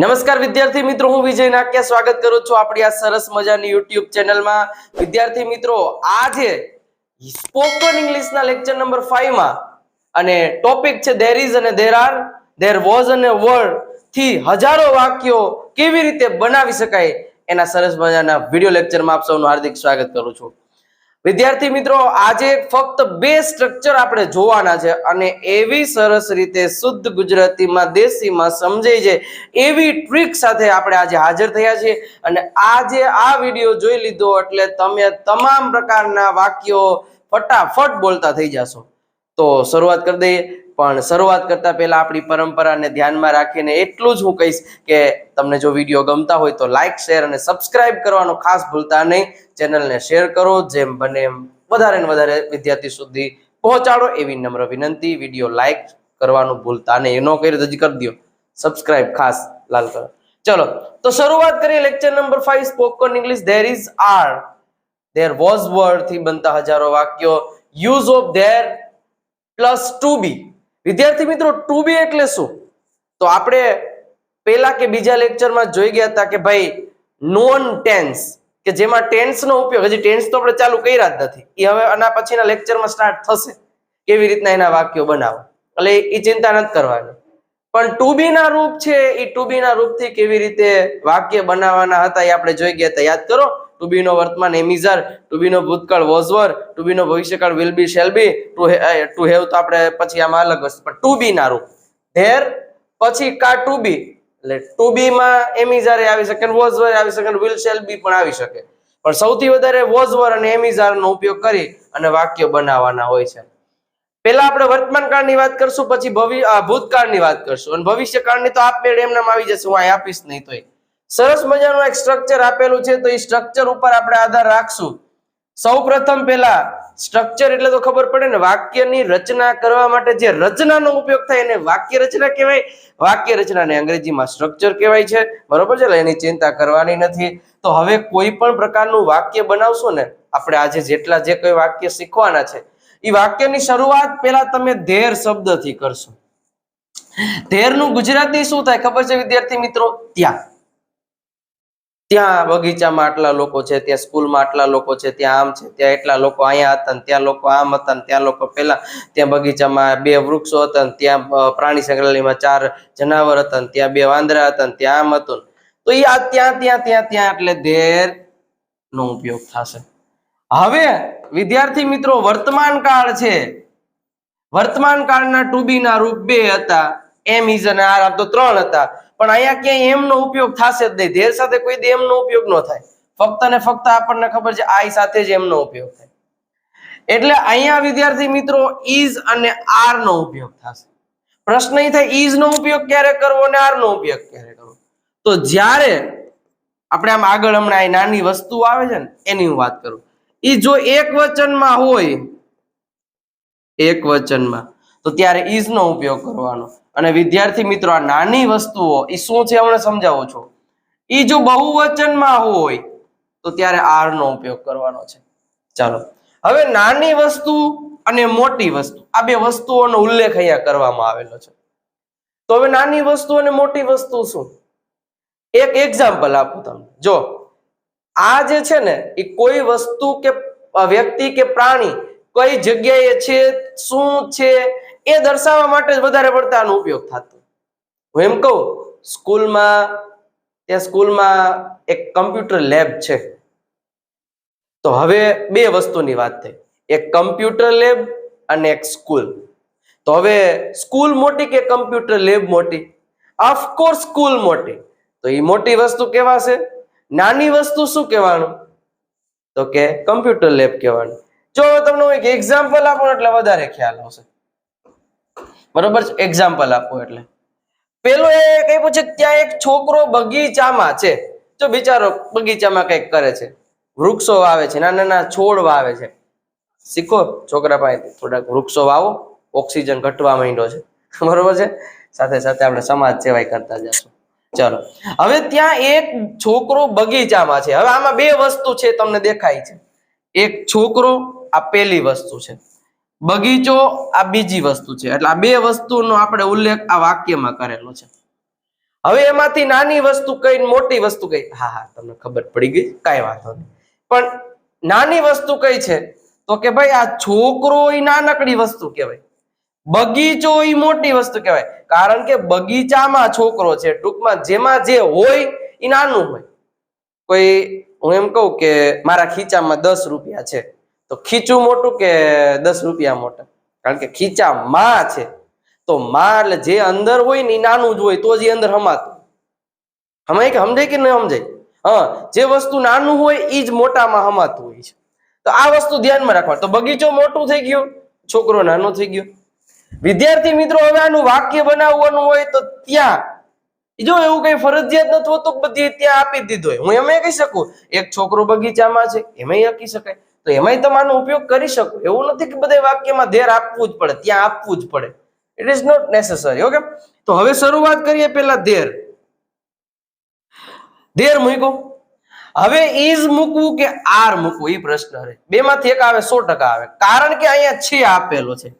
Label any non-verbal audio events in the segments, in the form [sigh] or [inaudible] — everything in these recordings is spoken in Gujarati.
નમસ્કાર વિદ્યાર્થી મિત્રો, હું વિજય નાક્યા સ્વાગત કરું છું આપણી આ સરસ મજાની યુટ્યુબ ચેનલમાં. વિદ્યાર્થી મિત્રો, આજે સ્પોકન ઇંગ્લિશના લેક્ચર નંબર 5 માં અને ટોપિક છે ધેર ઇઝ અને ધેર આર ધેર વોઝ અને વરથી હજારો વાક્યો કેવી રીતે બનાવી શકાય એના સરસ મજાના વિડિયો લેક્ચરમાં આપ સૌનું હાર્દિક સ્વાગત કરું છું. વિદ્યાર્થી મિત્રો, આજે ફક્ત બે સ્ટ્રક્ચર આપણે જોવાના છે અને એવી સરસ રીતે શુદ્ધ ગુજરાતીમાં, દેશીમાં સમજાઈ જાય એવી ટ્રીક સાથે આપણે આજે હાજર થયા છીએ. અને આજે આ વીડિયો જોઈ લીધો એટલે તમે તમામ પ્રકારના વાક્યો ફટાફટ બોલતા થઈ જશો. તો શરૂઆત કરી દઈએ. પણ શરૂઆત કરતા પહેલા આપણી પરંપરાને ધ્યાનમાં રાખીને એટલું જ હું કહીશ કે તમને જો વીડિયો ગમતા હોય તો લાઇક શેર અને સબસ્ક્રાઇબ કરવાનું ખાસ ભૂલતા નહીં. ચેનલને શેર કરો, જેમ બને એમ વધારે ને વધારે વિદ્યાર્થી સુધી પહોંચાડો એવી નમ્ર વિનંતી. વીડિયો લાઇક કરવાનું ભૂલતા નહીં. ન કરી તો જ કરી દો સબસ્ક્રાઇબ ખાસ લાલ કરો ચલો, તો શરૂઆત કરીએ lecture number five spoken English there is are there was વર્ડથી બનતા હજારો વાક્યો. Use of there plus to be વિદ્યાર્થી મિત્રો ટુ બી એટલે શું? તો આપણે પહેલા કે બીજા લેક્ચરમાં જોઈ ગયા હતા કે ભાઈ નોન ટેન્સ કે જેમાં ટેન્સ નો ઉપયોગ, હજી ટેન્સ તો આપણે ચાલુ કર્યા જ નથી. એ હવે આના પછીના લેક્ચરમાં સ્ટાર્ટ થશે કેવી રીતના એના વાક્યો બનાવો. એટલે એ ચિંતા નથી કરવાની. પણ ટુ બી ના રૂપ છે એ ટુ બી ના રૂપથી કેવી રીતે વાક્ય બનાવવાના હતા એ આપણે જોઈ ગયા હતા. યાદ કરો ટુ બી નો વર્તમાન એમિઝર ટુ બી નો ભૂતકાળ વોઝવર ટુ બી નો ભવિષ્યકાળ will be shall be to to have તો આપણે પછી આમાં અલગ વસ્તુ પણ ટુ બી ના રૂપ ધેર પછી કા ટુ બી એટલે ટુ બી માં એમિઝર આવી શકે વોઝવર આવી શકે વિલ શેલ બી પણ આવી શકે. પણ સૌથી વધારે વોઝવર અને એમિઝર નો ઉપયોગ કરી અને વાક્ય બનાવવાના હોય છે. પહેલા આપણે વર્તમાન કાળની વાત કરશું, પછી ભૂતકાળની વાત કરશું. અને ભવિષ્યકાળની તો આપમેળે એમનામ આવી જશે, હું અહીં આપીશ નહીં તોય. સરસ મજાનું એક સ્ટ્રક્ચર આપેલું છે, તો એ સ્ટ્રક્ચર ઉપર આપણે આધાર રાખશું. સૌ પ્રથમ પહેલા સ્ટ્રક્ચર એટલે તો ખબર પડે ને, વાક્યની રચના કરવા માટે જે રચનાનો ઉપયોગ થાય એને વાક્ય રચના કહેવાય. વાક્ય રચનાને અંગ્રેજીમાં સ્ટ્રક્ચર કહેવાય છે. બરોબર છે એની ચિંતા કરવાની નથી. તો હવે કોઈ પણ પ્રકારનું વાક્ય બનાવશો ને, આપણે આજે જેટલા જે કોઈ વાક્ય શીખવાના છે એ વાક્યની શરૂઆત પહેલા તમે ધેર શબ્દથી કરશો. ધેરનું ગુજરાતી શું થાય ખબર છે, વિદ્યાર્થી મિત્રો? ત્યાં. ત્યાં બગીચામાં આટલા લોકો છે, ત્યાં સ્કૂલમાં આટલા લોકો છે, ત્યાં આમ છે, ત્યાં એટલા લોકો અહીંયા હતા ને ત્યાં લોકો આમ હતા ને ત્યાં લોકો પેલા ત્યાં બગીચામાં બે વૃક્ષો હતા ને ત્યાં પ્રાણી સંગ્રહાલયમાં ચાર જનાવર હતા ને ત્યાં બે વાંદરા હતા ને ત્યાં આમ હતું તો એ આ ત્યાં ત્યાં ત્યાં ત્યાં એટલે ધેર નો ઉપયોગ થશે. હવે વિદ્યાર્થી મિત્રો, વર્તમાન કાળ છે. વર્તમાન કાળના ટુ બી ના રૂપ બે હતા, એમ ઇઝ અને આર, આમ તો ત્રણ હતા. પણ અહીંયા ક્યાંય એમનો ઉપયોગ થશે જ નહીં. ધેર સાથે કોઈ દી એમ નો ઉપયોગ ન થાય. ફક્ત ને ફક્ત આપણને ખબર છે આઈ સાથે જ એમનો ઉપયોગ થાય. એટલે અહીંયા વિદ્યાર્થી મિત્રો ઇઝ અને આર નો ઉપયોગ થશે. પ્રશ્ન એ થાય ઇઝ નો ઉપયોગ ક્યારે કરવો અને આર નો ઉપયોગ ક્યારે કરવો? તો જ્યારે આપણે આમ આગળ હમણાં આ નાની વસ્તુ આવે છે ને, એની હું વાત કરું. એ જો એક વચનમાં હોય, એક વચનમાં, તો ત્યારે ઇઝ નો ઉપયોગ કરવાનો. અને વિદ્યાર્થી મિત્રો, આ નાની વસ્તુઓ, એ શું છે હમણાં સમજાવો છો. એ જો બહુવચનમાં હોય, તો ત્યારે આર નો ઉપયોગ કરવાનો છે. ચાલો. હવે નાની વસ્તુ અને મોટી વસ્તુ, આ બે વસ્તુઓનો ઉલ્લેખ અહીંયા કરવામાં આવેલો છે. તો હવે નાની વસ્તુ અને મોટી વસ્તુ શું? એક એક્ઝામ્પલ આપું તમને. જો, આ જે છે ને, એ કોઈ વસ્તુ કે વ્યક્તિ કે પ્રાણી, કઈ જગ્યાએ છે, શું છે એ દર્શાવવા માટે જ વધારે પડતા આનો ઉપયોગ થતો. હું એમ કહું, સ્કૂલમાં ત્યાં સ્કૂલમાં એક કમ્પ્યુટર લેબ છે. તો હવે બે વસ્તુની વાત થઈ. એક કમ્પ્યુટર લેબ અને એક સ્કૂલ. તો હવે સ્કૂલ મોટી કે કમ્પ્યુટર લેબ મોટી? ઓફકોર્સ સ્કૂલ મોટી. તો એ મોટી વસ્તુ કહેવાશે નાની વસ્તુ શું કહેવાનું? તો કે કમ્પ્યુટર લેબ કહેવાનું. જો તમને એક એક્ઝામ્પલ આપો એટલે વધારે ખ્યાલ આવશે. બરોબર છે? એક્ઝામ્પલ આપો એટલે. પેલો એ કહ્યું કે ત્યાં એક છોકરો બગીચામાં છે. જો બિચારો બગીચામાં કંઈક કરે છે. વૃક્ષો વાવે છે, નાના નાના છોડ વાવે છે. શીખો છોકરા પાસે થોડાક વૃક્ષો વાવો, ઓક્સિજન ઘટવા માંડ્યો છે. [laughs] બરોબર છે? સાથે સાથે આપણે સમાજ સેવાય કરતા જશું. ચલો. હવે ત્યાં એક છોકરો બગીચામાં છે. હવે આમાં બે વસ્તુ છે, તમને દેખાય છે. એક છોકરો, આ પેલી વસ્તુ છે. બગીચો આ બીજી વસ્તુ છે. એટલે આ બે વસ્તુનો આપણે ઉલ્લેખ આ વાક્યમાં કરેલો છે. હવે એમાંથી નાની વસ્તુ કઈ મોટી વસ્તુ કઈ? હા હા, તમને ખબર પડી ગઈ? કાંઈ વાંધો નહીં. પણ નાની વસ્તુ કઈ છે? તો કે ભાઈ આ છોકરો એ નાનકડી વસ્તુ કહેવાય. બગીચો એ મોટી વસ્તુ કહેવાય. કારણ કે બગીચામાં છોકરો છે, ટૂંકમાં જેમાં જે હોય એ નાનું હોય. કોઈ હું એમ કહું કે મારા ખીચામાં દસ રૂપિયા છે. તો ખીચું મોટું કે દસ રૂપિયા મોટા? કારણ કે ખીચા માં છે. તો માં એટલે જે અંદર હોય ને એ નાનું જ હોય, તો જ અંદર હમાતું. હમાય કે સમજાય કે ન સમજાય હા, જે વસ્તુ નાનું હોય એ જ મોટામાં હમાતું હોય છે. તો આ વસ્તુ ધ્યાનમાં રાખવા તો બગીચો મોટું થઈ ગયો, છોકરો નાનો થઈ ગયો. વિદ્યાર્થી મિત્રો, હવે આનું વાક્ય બનાવવાનું હોય તો ત્યાં. જો એવું કઈ ફરજિયાત નથી હોતું બધી ત્યાં આપી દીધું હોય. હું એમ કહી શકું, એક છોકરો બગીચામાં છે એમાંય લખી શકાય. તો એમાંય તમે આનો ઉપયોગ કરી શકો. એવું નથી કે બધા વાક્યમાં ધેર આપવું જ પડે, ત્યાં આપવું જ પડે. It is not necessary okay તો હવે શરૂઆત કરીએ પેલા ધેર. ધેર મૂકો હવે ઇઝ મૂકવું કે આર મૂકવું? એ પ્રશ્ન રહે બે માંથી એક આવે, સો ટકા આવે. કારણ કે અહીંયા છે આપેલો છે.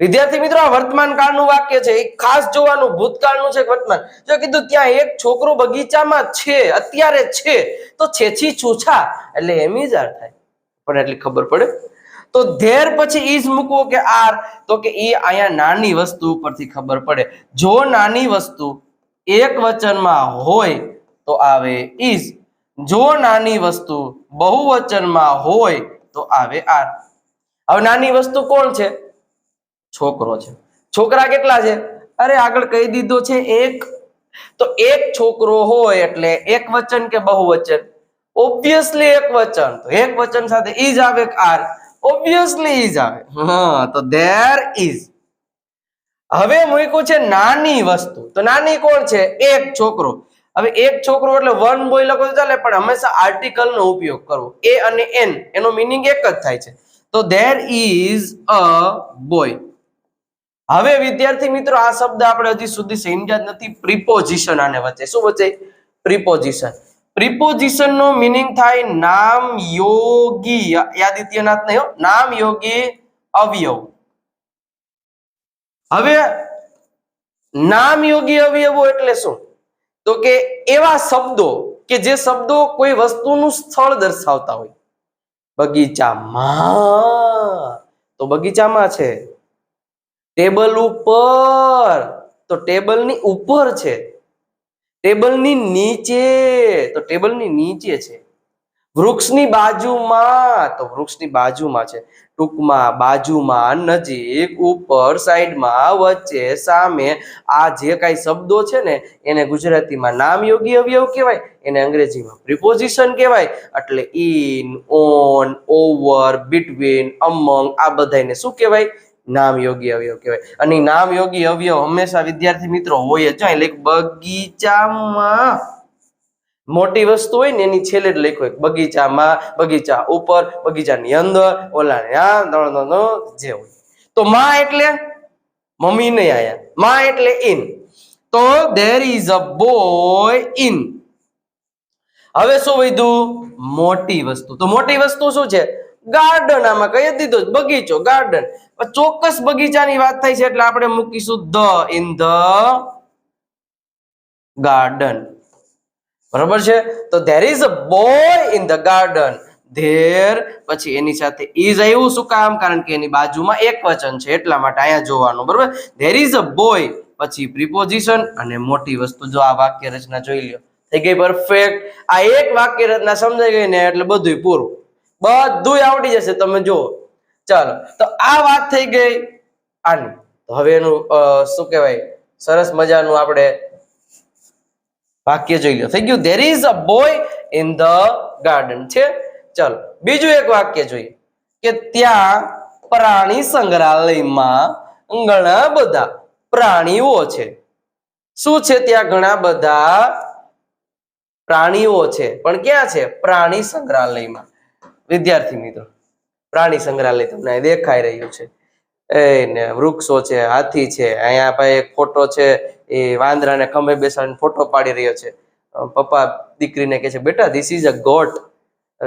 વિદ્યાર્થી મિત્રો, આ વર્તમાન કાળનું વાક્ય છે. એ ખાસ જોવાનું, ભૂતકાળનું છે વર્તમાન. જો કીધું ત્યાં એક છોકરો બગીચામાં છે, અત્યારે છે, તો છેછી છૂછા? એટલે એમ જ થાય. પણ એટલી ખબર પડે. તો ધેર પછી ઈજ મૂકવો કે આર. તો કે એ અહીંયા નાની વસ્તુ ઉપરથી ખબર પડે. જો નાની વસ્તુ એક વચનમાં હોય તો આવે ઈઝ જો નાની વસ્તુ બહુવચનમાં હોય તો આવે આર. હવે નાની વસ્તુ કોણ છે? છોકરો છે. છોકરા કેટલા છે? અરે આગળ કહી દીધો છે એક. તો એક છોકરો હોય એટલે એક વચન કે બહુવચન? ઓબ્વિયસલી એક વચન. તો એક વચન સાથે ઈજ આવે આર? ઓબ્વિયસલી ઈજ આવે. હા, તો ધેર ઇઝ હવે મૂક્યું છે નાની વસ્તુ. તો નાની કોણ છે? એક છોકરો. હવે એક છોકરો એટલે વન બોય લખો ચાલે, પણ હંમેશા આર્ટિકલ નો ઉપયોગ કરવો. એ અને એન એનો મિનિંગ એક જ થાય છે. તો ધેર ઇઝ અ બોય હવે વિદ્યાર્થી મિત્રો, આ શબ્દ આપણે હજી સુધી સમજ્યા નથી. પ્રિપોઝિશન આને વચ્ચે શું વચ્ચે પ્રિપોઝિશન પ્રિપોઝિશન નો મિનિંગ થાય નામ યોગી. યાદિત્યનાથ નહીં નામ યોગી અવયવ. હવે, નામ યોગી અવયવો એટલે શું? તો કે એવા શબ્દો કે જે શબ્દો કોઈ વસ્તુનું સ્થળ દર્શાવતા હોય. બગીચામાં. તો બગીચામાં છે. ટેબલ ઉપર. તો ટેબલની ઉપર છે. ટેબલની નીચે, તો ટેબલની નીચે છે. વૃક્ષની બાજુમાં, તો વૃક્ષની બાજુમાં છે. ટૂંકમાં બાજુમાં, નજીક, ઉપર, સાઈડમાં, વચ્ચે, સામે, આ જે કાંઈ શબ્દો છે ને, એને ગુજરાતીમાં નામ યોગી અવયવ કહેવાય, એને અંગ્રેજીમાં પ્રિપોઝિશન કહેવાય. એટલે in on over between among આ બધાને શું કહેવાય? નામયોગી અવયવ કહેવાય. અને નામ યોગી અવયવ હંમેશા વિદ્યાર્થી મિત્રો હોય જ. એટલે બગીચામાં મોટી વસ્તુ હોય ને, એની છેલ્લે જ લખો બગીચામાં, બગીચા ઉપર, બગીચાની અંદર ઓલા જે હોય. તો માં એટલે મમ્મી નહીં આયા. માં એટલે ઇન તો there is a boy in હવે શું વધ્યું? મોટી વસ્તુ. તો મોટી વસ્તુ શું છે? ગાર્ડન આમાં કહી દીધો બગીચો ગાર્ડન ચોક્કસ બગીચાની વાત થાય છે એટલે આપણે મૂકીશું ધ ઇન ધ ગાર્ડન બરોબર છે? તો there is a boy in the garden there પછી એની સાથે ઇઝ આવ્યું. શું કામ? કારણ કે એની બાજુમાં એક વચન છે, એટલા માટે અહીંયા જોવાનું, બરોબર? ધેર ઇઝ અ બોય પછી પ્રિપોઝિશન અને મોટી વસ્તુ, જો આ વાક્ય રચના જોઈ લ્યો. થઈ ગઈ પરફેક્ટ આ એક વાક્ય રચના સમજાઈ ગઈ ને એટલે બધું પૂરું. બધું આવડી જશે, તમે જુઓ. ચાલો, તો આ વાત થઈ ગઈ આની. હવે એનું શું કહેવાય, સરસ મજાનું આપણે વાક્ય જોઈ લો. થઈ ગયું. There is a boy in the garden છે? ચાલો, બીજું એક વાક્ય જોઈએ. કે ત્યાં પ્રાણી સંગ્રહાલયમાં ઘણા બધા પ્રાણીઓ છે. શું છે ત્યાં ઘણા બધા પ્રાણીઓ છે? પણ ક્યાં છે? પ્રાણી સંગ્રહાલયમાં. વિદ્યાર્થી મિત્રો, પ્રાણી સંગ્રહાલય તમને દેખાઈ રહ્યું છે. એ ને વૃક્ષો છે, હાથી છે, અહીંયા ભાઈ એક ફોટો છે, એ વાંદરાને ખંભે બેસાડીને ફોટો પાડી રહ્યો છે. પપ્પા દીકરીને કહે છે, બેટા this is a goat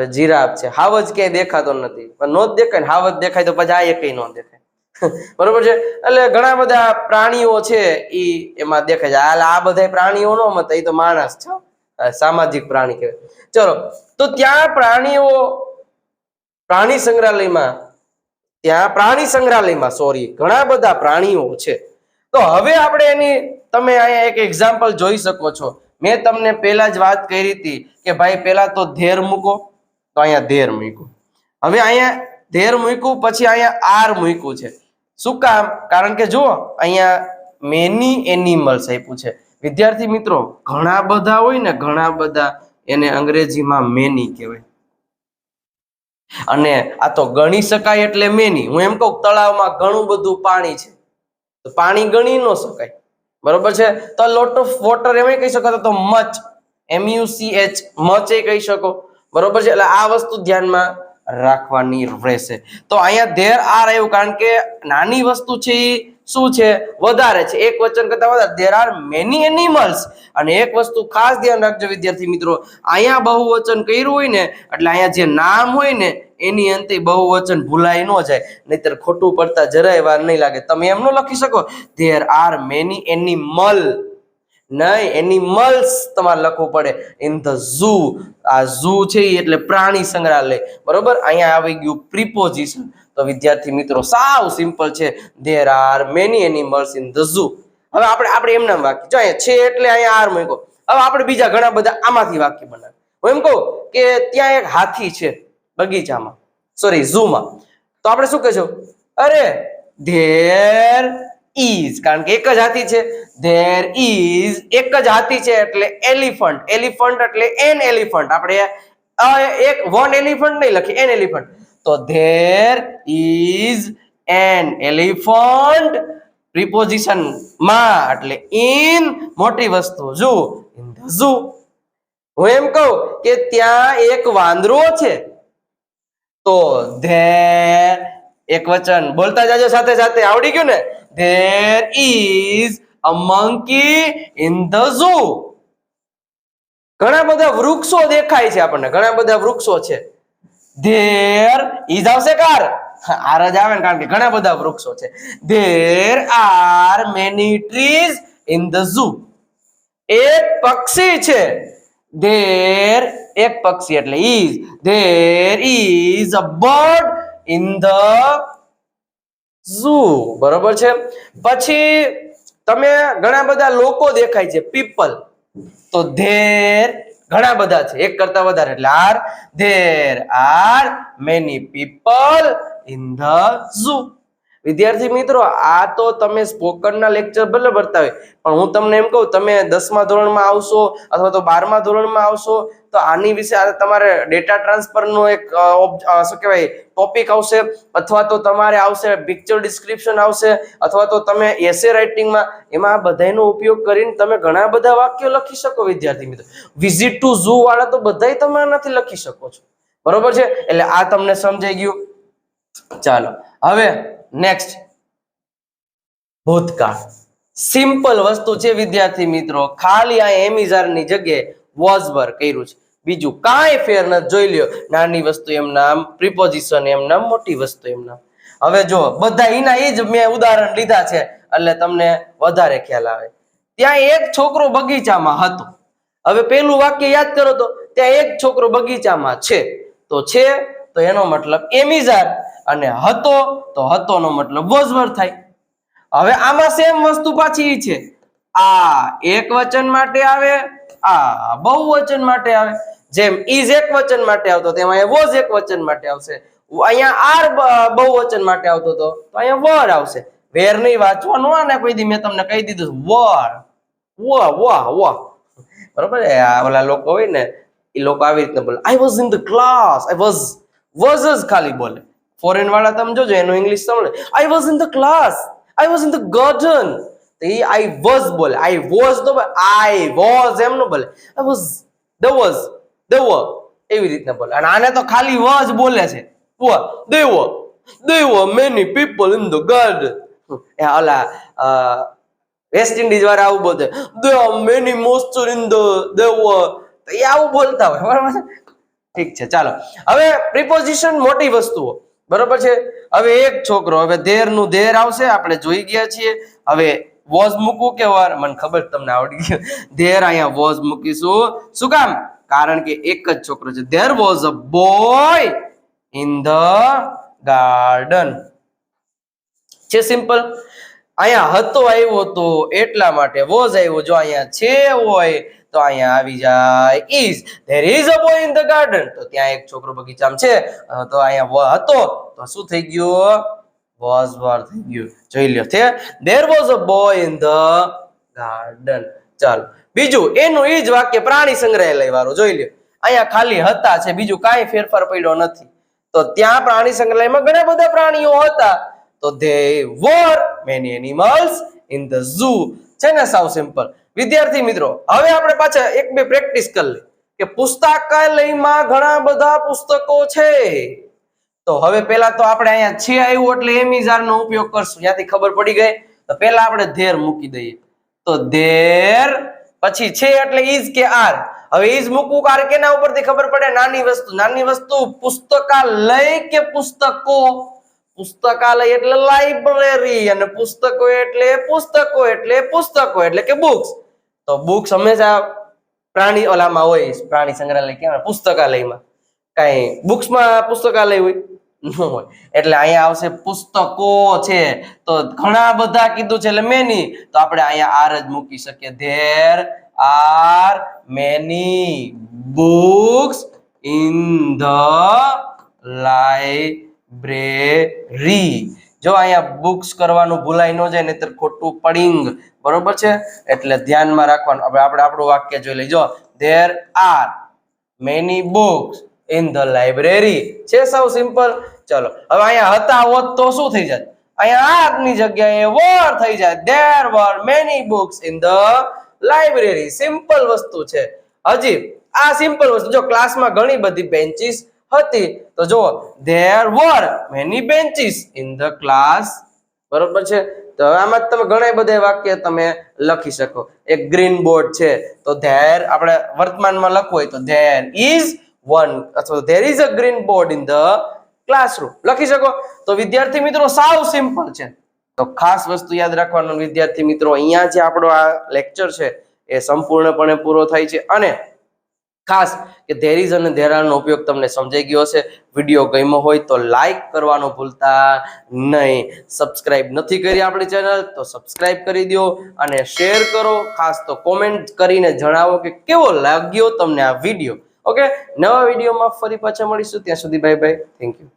giraffe છે હાવજ ક્યાંય દેખાતો નથી. પણ નો જ દેખાય ને હાવજ દેખાય તો પછી આ એકય નો દેખાય. [laughs] બરોબર છે? એટલે ઘણા બધા પ્રાણીઓ છે એ એમાં દેખાય છે. આ બધા પ્રાણીઓ નો મત એ તો માણસ છે. સામાજિક પ્રાણી કહેવાય. ચલો, તો ત્યાં પ્રાણીઓ પ્રાણી સંગ્રહાલયમાં, ત્યાં પ્રાણી સંગ્રહાલયમાં સોરી ઘણા બધા પ્રાણીઓ છે. તો હવે આપણે એની, તમે અહીંયા એક એક્ઝામ્પલ જોઈ શકો છો. મેં તમને પહેલા જ વાત કરી હતી કે ભાઈ પહેલા તો ધેર મૂકો, તો અહીંયા ધેર મૂક્યું. હવે અહીંયા ધેર મૂક્યું, પછી અહીંયા આર મૂક્યું છે. શું કામ? કારણ કે જુઓ, અહીંયા મેની એનિમલ્સ આપ્યું છે. વિદ્યાર્થી મિત્રો, ઘણા બધા હોય ને, ઘણા બધા એને અંગ્રેજીમાં મેની કહેવાય. અને આ તો ગણી શકાય એટલે મેની. હું એમ કહું, તળાવમાં ઘણું બધું પાણી છે. તો પાણી ગણી ન શકાય. બરોબર છે? તો લોટ ઓફ વોટર એમ કહી શકો, તો મચ. એમયુસીએચ મચ એ કહી શકો. બરોબર છે? એટલે આ વસ્તુ ધ્યાનમાં રાખવાની રહેશે. તો અહીંયા ધેર આર આવ્યું કારણ કે નાની વસ્તુ છે એ શું છે? વધારે છે. એક વચન કરતા વધારે. ધેર આર મેની એનિમલ્સ અને એક વસ્તુ ખાસ ધ્યાન રાખજો વિદ્યાર્થી મિત્રો. અહીંયા બહુવચન કર્યું હોય ને, એટલે અહીંયા જે નામ હોય ને, એની અંતે બહુવચન ભૂલાય ન જાય. નહીતર ખોટું પડતા જરાય વાર નહીં લાગે. તમે એમ ન લખી શકો. ધેર આર મેની એનિમલ નહીં એનિમલ્સ તમારે લખવું પડે. ઇન ધ ઝૂ આ ઝૂ છે એટલે પ્રાણી સંગ્રહાલય. બરોબર? અહીંયા આવી ગયું પ્રિપોઝિશન તો વિદ્યાર્થી મિત્રો, સાવ સિમ્પલ છે. There are many animals in the zoo હવે આપણે આપણે એમના વાક્ય. જો છે એટલે અહીંયા આર મૂકો હવે આપણે બીજા ઘણા બધા આમાંથી વાક્ય બનાવે હું એમ કહું કે ત્યાં એક હાથી છે, બગીચામાં. સોરી ઝૂમાં તો આપણે શું કહેશું? અરે ધેર ઇઝ કારણ કે એક જ હાથી છે. ધેર ઇઝ એક જ હાથી છે એટલે એલિફન્ટ. એલિફન્ટ એટલે એન એલિફન્ટ આપણે એક વન એલિફન્ટ નહીં લખી એન એલિફન્ટ તો ધેર ઇઝ એન એલિફન્ટ પ્રિપોઝિશનમાં. એટલે ઇન મોટી વસ્તુ. જુ ઇન ધ ઝૂ હું એમ કહું કે ત્યાં એક વાંદરો છે. તો ધેર એક વચન. બોલતા જાજો સાથે સાથે. આવડી ગયું ને? There is a monkey in the zoo ઘણા બધા વૃક્ષો દેખાય છે આપણને, ઘણા બધા વૃક્ષો છે. ધેર ઇઝ આવશે કાર? આર જ આવે ને, કારણ કે ઘણા બધા વૃક્ષો છે. There are many trees in the zoo એક પક્ષી છે. ધેર એક પક્ષી એટલે is there is a bird in the zoo, બરોબર છે? પછી તમે ઘણા બધા લોકો દેખાય છે, પીપલ. તો ધેર ઘણા બધા છે, એક કરતા વધારે, એટલે are, there are many people in the zoo વિદ્યાર્થી મિત્રો, આ તો તમે સ્પોકનના લેક્ચર ભલે ભરતા હોય, પણ હું તમને એમ કહું, તમે દસમા ધોરણમાં આવશો અથવા તો બારમા ધોરણમાં આવશો તો આની વિશે તમારે ડેટા ટ્રાન્સફરનો એક શું કહેવાય ટોપિક આવશે, અથવા તો તમારે આવશે પિક્ચર ડિસ્ક્રિપ્શન આવશે, અથવા તો તમે એસે રાઇટિંગમાં એમાં બધાનો ઉપયોગ કરીને તમે ઘણા બધા વાક્યો લખી શકો, વિદ્યાર્થી મિત્રો. વિઝિટ ટુ ઝૂ વાળા તો બધાય તમે નથી લખી શકો છો. બરોબર છે? એટલે આ તમને સમજાઈ ગયું. ચાલો, હવે નેક્સ્ટ ભૂતકાળ. સિમ્પલ વસ્તુ છે, વિદ્યાર્થી મિત્રો. ખાલી આ એમિઝારની જગ્યાએ વોઝ કર્યું છે. બીજું કાંઈ ફેર નથી જોઈ લ્યો. નાની વસ્તુ એમ નામ પ્રિપોઝિશન એમ નામ, મોટી વસ્તુ એમ નામ. હવે જો બધા એના એ જ મેં ઉદાહરણ લીધા છે, એટલે તમને વધારે ખ્યાલ આવે. ત્યાં એક છોકરો બગીચામાં હતો. હવે પેલું વાક્ય યાદ કરો તો, ત્યાં એક છોકરો બગીચામાં છે. તો છે, તો એનો મતલબ એમિઝાર. અને હતો, તો હતોનો મતલબ વોઝવર થાય. હવે આમાં સેમ વસ્તુ પાછી છે. આ એક વચન માટે આવે આ બહુવચન માટે આવે. જેમ ઇઝ એક વચન માટે આવતો તેમાં અહીંયા વોઝ એક વચન માટે આવશે. અહીંયા આર બહુવચન માટે આવતો તો તો અહીંયા વર આવશે. વેર નહીં વાંચવાનું આ કોઈ દી મેં તમને કહી દીધું વર. વાહ વાહ વાહ બરોબર ઓલા લોકો હોય ને એ લોકો આવી રીતના બોલે I was in the class I was was જ ખાલી બોલે. ફોરેન વાળા તમે જોજો, એનું ઇંગ્લિશ સાંભળે. I was in the class I was in the garden તો એ આઈ વોઝ બોલે. આઈ વોઝ નો બોલે. આઈ વોઝ એમ નો બોલે. I was the was the વ એવી રીતના બોલે. અને આને તો ખાલી વ બોલે છે. વ they વ they વો many people in the garden એ ઓલા વેસ્ટ ઇન્ડિઝ વાળા આવું બોલતે there many many in the there were. તો એ આવું બોલતા હોય. બરાબર છે? ઠીક છે, ચાલો. હવે પ્રિપોઝિશન મોટી વસ્તુઓ. બરોબર છે? હવે એક છોકરો, હવે ધેરનું ધેર આવશે. આપણે જોઈ ગયા છીએ. હવે વોઝ મૂકવું કે વર? મને ખબર તમને આવડી ગયું. ધેર અહીંયા વોઝ મૂકીશું. શું કામ? કારણ કે એક જ છોકરો છે. There was a boy in the garden. છે સિમ્પલ. અહીંયા હતો, આવ્યો તો એટલા માટે વોઝ આવ્યો. જો અહીંયા છે હોય, તો અહીંયા આવી જાય. Is there is a boy in the garden. તો ત્યાં એક છોકરો બગીચામાં છે. તો અહીંયા હતો. તો શું થઈ ગયું? Was વાર થઈ જોઈ લ્યો, છે? There was a boy in the garden. ચાલો, બીજું, એનું એ જ વાક્ય પ્રાણી સંગ્રહાલય વાળું, જોઈ લ્યો. અહીંયા ખાલી હતા છે, બીજું કાંઈ ફેરફાર પડ્યો નથી. તો ત્યાં પ્રાણી સંગ્રહાલયમાં ઘણા બધા પ્રાણીઓ હતા. તો they were many animals in the zoo છે ને, સાવ સિમ્પલ વિદ્યાર્થી મિત્રો, હવે આપણે પાછા એક બે પ્રેક્ટિસ કરી લઈએ. કે પુસ્તકાલયમાં ઘણા બધા પુસ્તકો છે. તો હવે પેલા તો આપણે અહીંયા છે આવ્યું એટલે એમીઝાર નો ઉપયોગ કરશું. ત્યાંથી ખબર પડી ગઈ, તો પેલા આપણે ધેર મૂકી દઈએ. તો ધેર, પછી છે એટલે ઈઝ કે આર. હવે ઈજ મૂકવું કાર કેના ઉપરથી ખબર પડે? નાની વસ્તુ. નાની વસ્તુ પુસ્તકાલય કે પુસ્તકો? પુસ્તકાલય એટલે લાઇબ્રેરી અને પુસ્તકો એટલે પુસ્તકો એટલે પુસ્તકો એટલે કે બુક્સ તો બુક્સ હંમેશા પ્રાણી ઓલામાં હોય. પ્રાણી સંગ્રહાલય કે પુસ્તકાલયમાં. કઈ બુક્સમાં પુસ્તકાલય હોય? ન હોય. એટલે અહીંયા આવશે પુસ્તકો છે. તો ઘણા બધા કીધું છે. એટલે મેની. તો આપણે અહીંયા આર જ મૂકી શકીએ. There are many books in the library. જો અહીંયા બુક્સ કરવાનું ભૂલાઈ ન જાય, નહીતર ખોટું પડિંગ. બરોબર છે? એટલે ધ્યાનમાં રાખવાનું. હવે આપણે આપણું વાક્ય જોઈ લઈએ. જો there are many books in the library છે સૌ સિમ્પલ ચલો, હવે અહીંયા હતા હોત તો શું થઈ જાય અહીંયા આરની જગ્યાએ વર થઈ જાય. There were many books in the library simple વસ્તુ છે. હજી, આ સિમ્પલ વસ્તુ, જો ક્લાસમાં ઘણી બધી બેન્ચીસ હતી, તો જો there were many benches in the class બરોબર છે? તો આમાં તમે ઘણા બધા વાક્ય તમે લખી શકો. એક ગ્રીન બોર્ડ છે. તો ધેર આપણે વર્તમાનમાં લખવું હોય તો ધેર ઇઝ વન અથવા there is a green board in the classroom લખી શકો? તો વિદ્યાર્થી મિત્રો, સાવ સિમ્પલ છે. તો ખાસ વસ્તુ યાદ રાખવાનું વિદ્યાર્થી મિત્રો, અહીંયા જે આપણો આ લેક્ચર છે, એ સંપૂર્ણપણે પૂરો થાય છે. અને ખાસ કે ધેરીઝ અને ધેરાનો ઉપયોગ તમને સમજાઈ ગયો હશે. વીડિયો ગમ્યો હોય તો લાઈક કરવાનું ભૂલતા નહીં. સબસ્ક્રાઇબ નથી કરી આપણી ચેનલ તો સબસ્ક્રાઇબ કરી દો અને શેર કરો. ખાસ તો કોમેન્ટ કરીને જણાવો કે કેવો લાગ્યો તમને આ વીડિયો? ઓકે નવા વિડીયોમાં ફરી પાછા મળીશું. ત્યાં સુધી બાય બાય થેન્ક યુ